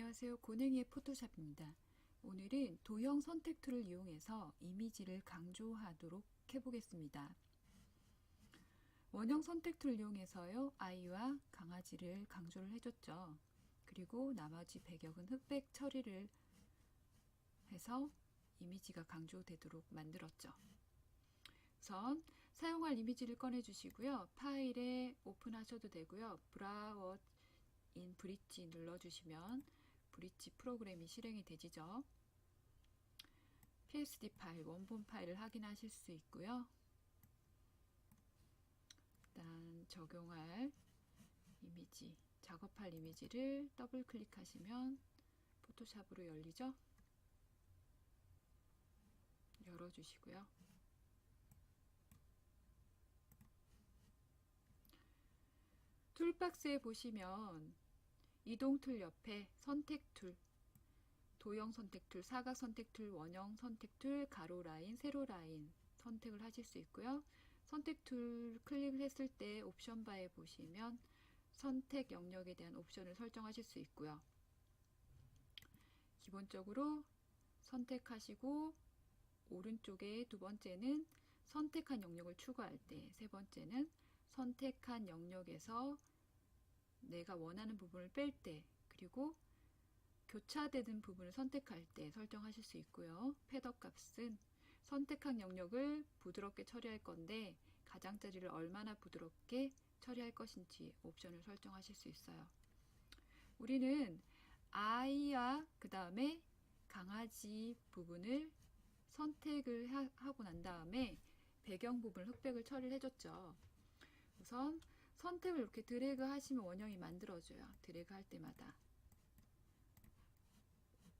안녕하세요. 고냉이의 포토샵입니다. 오늘은 도형 선택 툴을 이용해서 이미지를 강조하도록 해보겠습니다. 원형 선택 툴을 이용해서요. 아이와 강아지를 강조를 해줬죠. 그리고 나머지 배경은 흑백 처리를 해서 이미지가 강조되도록 만들었죠. 우선 사용할 이미지를 꺼내 주시고요. 파일에 오픈하셔도 되고요. 브라워 인 브릿지 눌러주시면 브릿지 프로그램이 실행이 되지죠. PSD 파일, 원본 파일을 확인하실 수 있고요. 일단 적용할 이미지, 작업할 이미지를 더블 클릭하시면 포토샵으로 열리죠. 열어주시고요. 툴박스에 보시면 이동 툴 옆에 선택 툴, 도형 선택 툴, 사각 선택 툴, 원형 선택 툴, 가로 라인, 세로 라인 선택을 하실 수 있고요. 선택 툴 클릭을 했을 때 옵션 바에 보시면 선택 영역에 대한 옵션을 설정하실 수 있고요. 기본적으로 선택하시고 오른쪽에 두 번째는 선택한 영역을 추가할 때, 세 번째는 선택한 영역에서 내가 원하는 부분을 뺄 때, 그리고 교차되는 부분을 선택할 때 설정하실 수 있고요. 패더 값은 선택한 영역을 부드럽게 처리할 건데 가장자리를 얼마나 부드럽게 처리할 것인지 옵션을 설정하실 수 있어요. 우리는 아이와 그 다음에 강아지 부분을 선택을 하, 하고 난 다음에 배경 부분을 흑백을 처리를 해줬죠. 우선 선택을 이렇게 드래그 하시면 원형이 만들어져요. 드래그 할 때마다.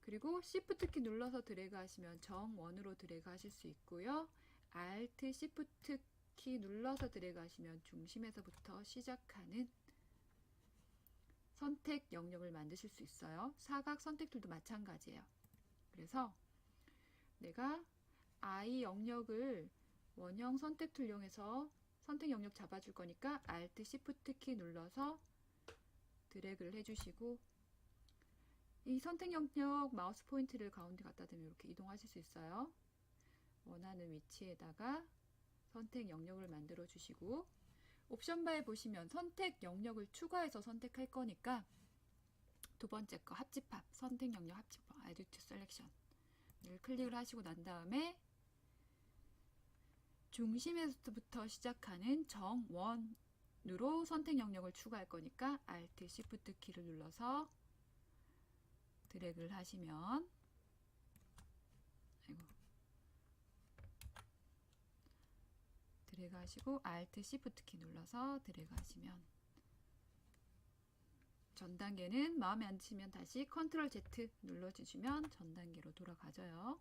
그리고 Shift 키 눌러서 드래그 하시면 정원으로 드래그 하실 수 있고요. Alt Shift 키 눌러서 드래그 하시면 중심에서부터 시작하는 선택 영역을 만드실 수 있어요. 사각 선택 툴도 마찬가지예요. 그래서 내가 I 영역을 원형 선택 툴 이용해서 선택 영역 잡아줄 거니까 Alt Shift 키 눌러서 드래그를 해주시고 이 선택 영역 마우스 포인트를 가운데 갖다 대면 이렇게 이동하실 수 있어요. 원하는 위치에다가 선택 영역을 만들어 주시고 옵션 바에 보시면 선택 영역을 추가해서 선택할 거니까 두 번째 거 합집합 선택 영역 합집합 to Selection을 클릭을 하시고 난 다음에 중심에서부터 시작하는 정원으로 선택 영역을 추가할 거니까 Alt Shift 키를 눌러서 드래그를 하시면 아이고 드래그 하시고 Alt Shift 키 눌러서 드래그 하시면 전 단계는 마음에 안 드시면 다시 Ctrl Z 눌러주시면 전 단계로 돌아가져요.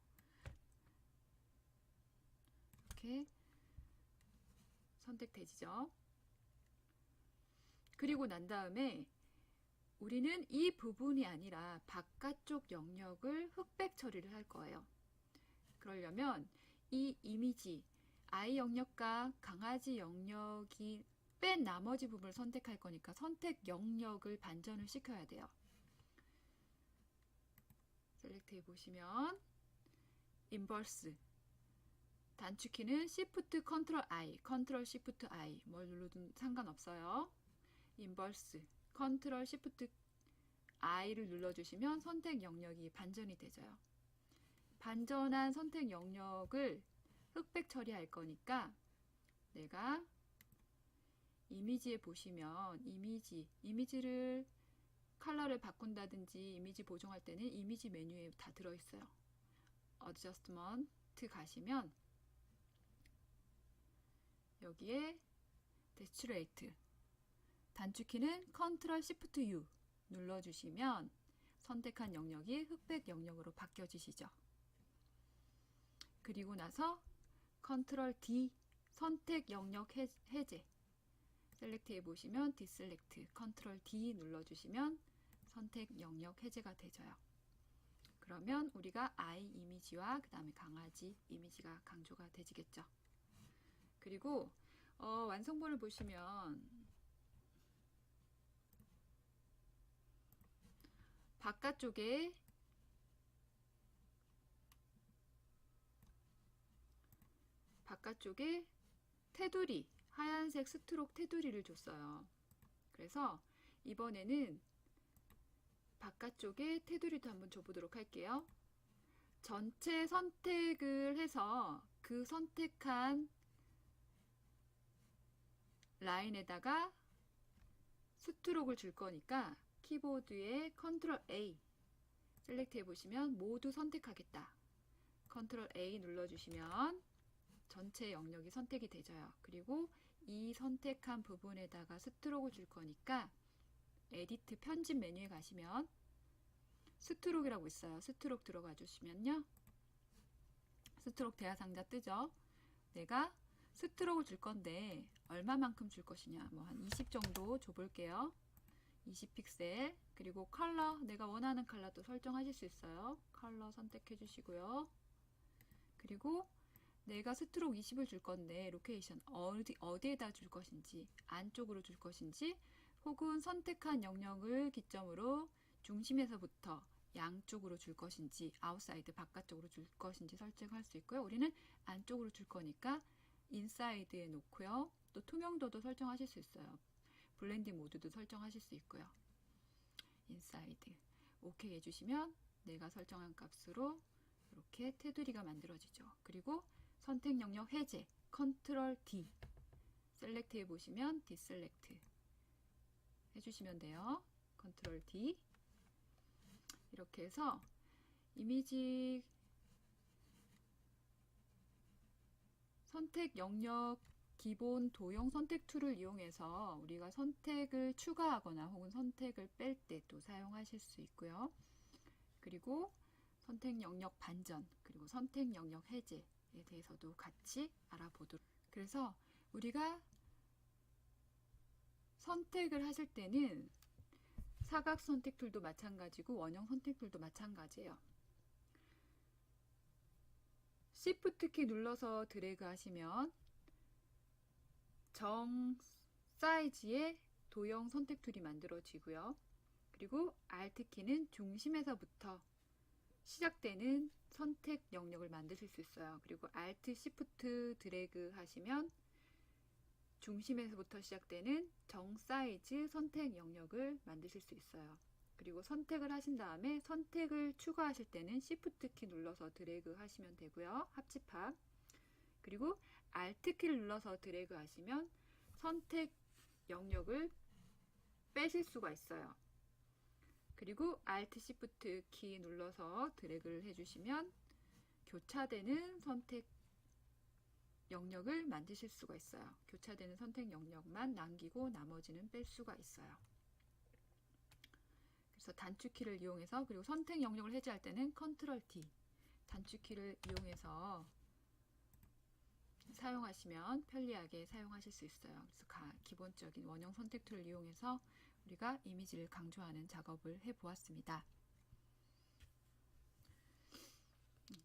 이렇게 선택되지죠. 그리고 난 다음에 우리는 이 부분이 아니라 바깥쪽 영역을 흑백 처리를 할 거예요. 그러려면 이 이미지, 아이 영역과 강아지 영역이 뺀 나머지 부분을 선택할 거니까 선택 영역을 반전을 시켜야 돼요. 셀렉트 해 보시면 인버스 단축키는 Shift Ctrl I, Ctrl Shift I 뭘 눌러도 상관없어요. 인버스 Ctrl Shift I를 눌러주시면 선택 영역이 반전이 되져요. 반전한 선택 영역을 흑백 처리할 거니까 내가 이미지에 보시면 이미지, 이미지를 컬러를 바꾼다든지 이미지 보정할 때는 이미지 메뉴에 다 들어있어요. Adjustment 가시면 여기에 Desaturate 단축키는 Ctrl Shift U 눌러주시면 선택한 영역이 흑백 영역으로 바뀌어지시죠. 그리고 나서 Ctrl D 선택 영역 해, 해제 셀렉트 해 보시면 디셀렉트 Ctrl D 눌러주시면 선택 영역 해제가 되져요. 그러면 우리가 아이 이미지와 그 다음에 강아지 이미지가 강조가 되지겠죠. 그리고 어, 완성본을 보시면 바깥쪽에 바깥쪽에 테두리 하얀색 스트록 테두리를 줬어요. 그래서 이번에는 바깥쪽에 테두리도 한번 줘보도록 할게요. 전체 선택을 해서 그 선택한 라인에다가 스트록을 줄 거니까 키보드에 컨트롤 A 셀렉트 해보시면 모두 선택하겠다. 컨트롤 A 눌러주시면 전체 영역이 선택이 되져요. 그리고 이 선택한 부분에다가 스트록을 줄 거니까 에디트 편집 메뉴에 가시면 스트록이라고 있어요. 스트록 들어가 주시면요. 스트록 대화 상자 뜨죠. 내가 스트록을 줄 건데 얼마만큼 줄 것이냐. 뭐 한 20 정도 줘 볼게요. 20 픽셀. 그리고 컬러 내가 원하는 컬러도 설정하실 수 있어요. 컬러 선택해 주시고요. 그리고 내가 스트록 20을 줄 건데 로케이션 어디 어디에다 줄 것인지 안쪽으로 줄 것인지 혹은 선택한 영역을 기점으로 중심에서부터 양쪽으로 줄 것인지 아웃사이드 바깥쪽으로 줄 것인지 설정할 수 있고요. 우리는 안쪽으로 줄 거니까 인사이드에 놓고요. 또 투명도도 설정하실 수 있어요. 블렌딩 모드도 설정하실 수 있고요. 인사이드 오케이 해주시면 내가 설정한 값으로 이렇게 테두리가 만들어지죠. 그리고 선택 영역 해제 컨트롤 D 셀렉트 해보시면 디셀렉트 해주시면 돼요. 컨트롤 D 이렇게 해서 이미지 선택 영역 기본 도형 선택 툴을 이용해서 우리가 선택을 추가하거나 혹은 선택을 뺄 때 또 사용하실 수 있고요. 그리고 선택 영역 반전 그리고 선택 영역 해제에 대해서도 같이 알아보도록 그래서 우리가 선택을 하실 때는 사각 선택 툴도 마찬가지고 원형 선택 툴도 마찬가지예요. Shift 키 눌러서 드래그 하시면 정 사이즈의 도형 선택 툴이 만들어지고요. 그리고 Alt 키는 중심에서부터 시작되는 선택 영역을 만드실 수 있어요. 그리고 Alt Shift 드래그 하시면 중심에서부터 시작되는 정 사이즈 선택 영역을 만드실 수 있어요. 그리고 선택을 하신 다음에 선택을 추가하실 때는 Shift 키 눌러서 드래그 하시면 되고요. 합집합. 그리고 Alt 키를 눌러서 드래그 하시면 선택 영역을 빼실 수가 있어요. 그리고 Alt Shift 키 눌러서 드래그를 해주시면 교차되는 선택 영역을 만드실 수가 있어요. 교차되는 선택 영역만 남기고 나머지는 뺄 수가 있어요. 그래서 단축키를 이용해서 그리고 선택 영역을 해제할 때는 컨트롤 D 단축키를 이용해서 사용하시면 편리하게 사용하실 수 있어요. 그래서 가, 기본적인 원형 선택 툴을 이용해서 우리가 이미지를 강조하는 작업을 해 보았습니다.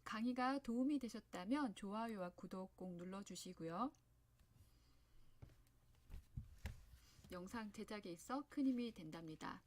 강의가 도움이 되셨다면 좋아요와 구독 꼭 눌러주시고요. 영상 제작에 있어 큰 힘이 된답니다.